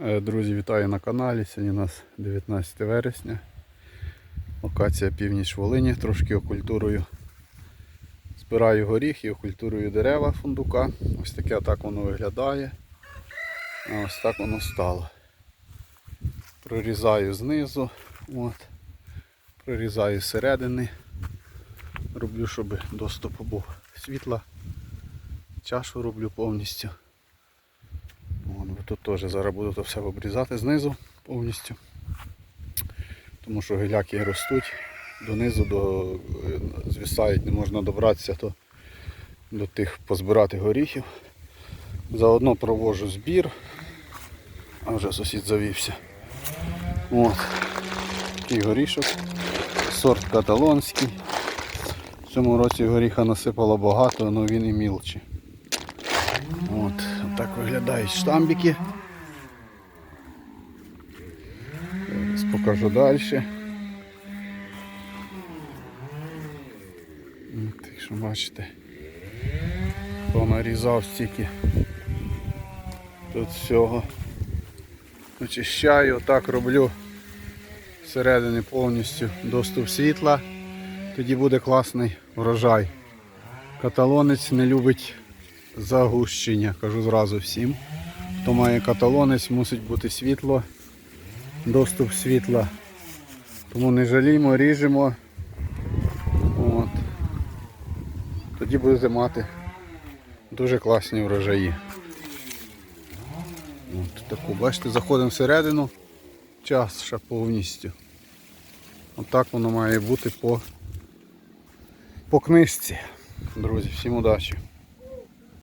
Е, Друзі, вітаю на каналі. Сьогодні у нас 19 вересня. Локація північ Волині, трошки окультурую. Збираю горіх і окультурую дерева фундука. Ось таке так воно виглядає. А ось так воно стало. Прорізаю знизу, от. прорізаю зсередини. Роблю, щоб доступ був світла. Чашу роблю повністю. Тут теж зараз буду то все обрізати знизу повністю. Тому що гиляки ростуть донизу, до, е, звисають, не можна добратися то, до тих позбирати горіхів. Заодно провожу збір. А вже сусід завівся. От. Такий горішок. Сорт каталонський. В цьому році горіха насипало багато, але він і мілчий. От, так виглядають штамбики. Зараз покажу далі. От, Якщо бачите, понарізав стільки тут всього. Очищаю, так роблю всередині повністю доступ світла, тоді буде класний врожай. Каталонець не любить загущення, кажу зразу всім. Хто має каталонець, мусить бути світло, доступ світла. Тому не жалімо, ріжемо. От. Тоді будете мати дуже класні врожаї. От таку, бачите, заходимо всередину, ще повністю. Отак воно має бути по, по книжці. Друзі, всім удачі!